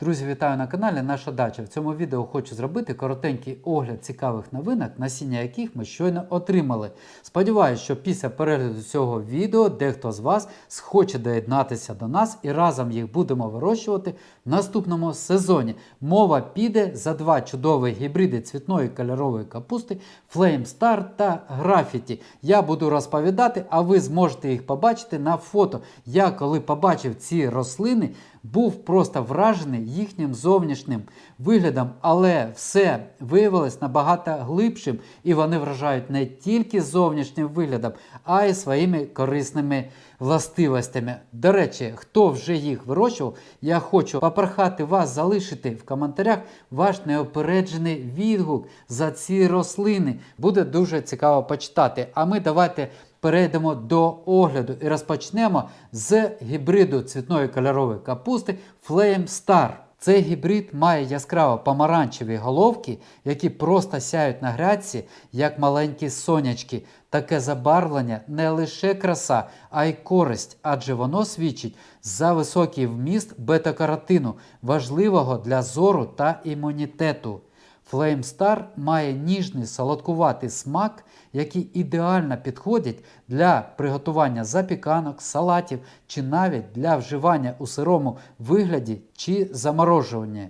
Друзі, вітаю на каналі Наша Дача. В цьому відео хочу зробити коротенький огляд цікавих новинок, насіння яких ми щойно отримали. Сподіваюсь, що після перегляду цього відео дехто з вас схоче доєднатися до нас і разом їх будемо вирощувати в наступному сезоні. Мова піде за два чудові гібриди цвітної кольорової капусти Flame Star та Graffiti. Я буду розповідати, а ви зможете їх побачити на фото. Я коли побачив ці рослини, був просто вражений їхнім зовнішнім виглядом, але все виявилось набагато глибшим, і вони вражають не тільки зовнішнім виглядом, а й своїми корисними властивостями. До речі, хто вже їх вирощував, я хочу попрохати вас залишити в коментарях ваш неопереджений відгук за ці рослини. Буде дуже цікаво почитати. А ми давайте перейдемо до огляду і розпочнемо з гібриду цвітної кольорової капусти Flame Star. Цей гібрид має яскраво помаранчеві головки, які просто сяють на грядці, як маленькі сонячки. Таке забарвлення не лише краса, а й користь, адже воно свідчить за високий вміст бета-каротину, важливого для зору та імунітету. Star має ніжний солодкуватий смак, який ідеально підходить для приготування запіканок, салатів чи навіть для вживання у сирому вигляді чи заморожування.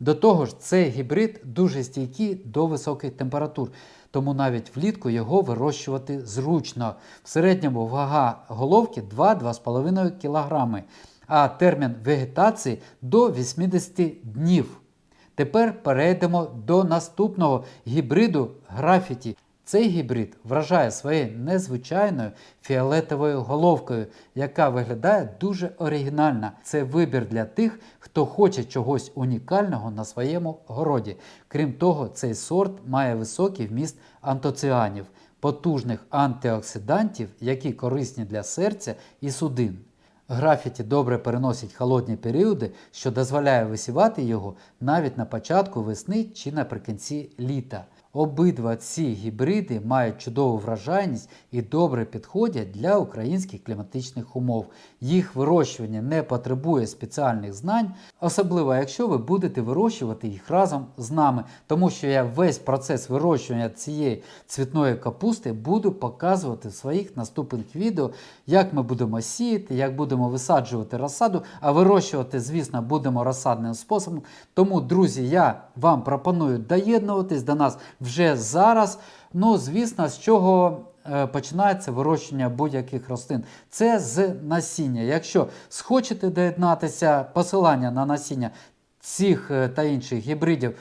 До того ж, цей гібрид дуже стійкий до високих температур, тому навіть влітку його вирощувати зручно. В середньому вага головки 2-2,5 кг, а термін вегетації до 80 днів. Тепер перейдемо до наступного гібриду графіті. Цей гібрид вражає своєю незвичайною фіолетовою головкою, яка виглядає дуже оригінально. Це вибір для тих, хто хоче чогось унікального на своєму городі. Крім того, цей сорт має високий вміст антоціанів, потужних антиоксидантів, які корисні для серця і судин. Графіті добре переносить холодні періоди, що дозволяє висівати його навіть на початку весни чи наприкінці літа. Обидва ці гібриди мають чудову вражайність і добре підходять для українських кліматичних умов. Їх вирощування не потребує спеціальних знань, особливо якщо ви будете вирощувати їх разом з нами, тому що я весь процес вирощування цієї цвітної капусти буду показувати в своїх наступних відео, як ми будемо сіяти, як будемо висаджувати розсаду, а вирощувати, звісно, будемо розсадним способом. Тому, друзі, я вам пропоную доєднуватись до нас вже зараз. Ну, звісно, з чого е, починається вирощення будь-яких рослин. Це з насіння. Якщо схочете доєднатися, посилання на насіння цих е, та інших гібридів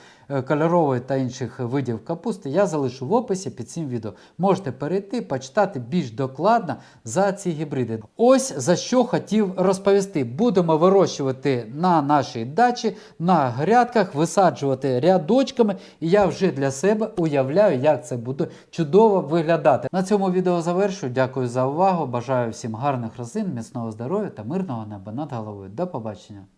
кольорової та інших видів капусти я залишу в описі під цим відео. Можете перейти, почитати більш докладно за ці гібриди. Ось за що хотів розповісти. Будемо вирощувати на нашій дачі, на грядках, висаджувати рядочками, і я вже для себе уявляю, як це буде чудово виглядати. На цьому відео завершую. Дякую за увагу. Бажаю всім гарних рослин, міцного здоров'я та мирного неба над головою. До побачення!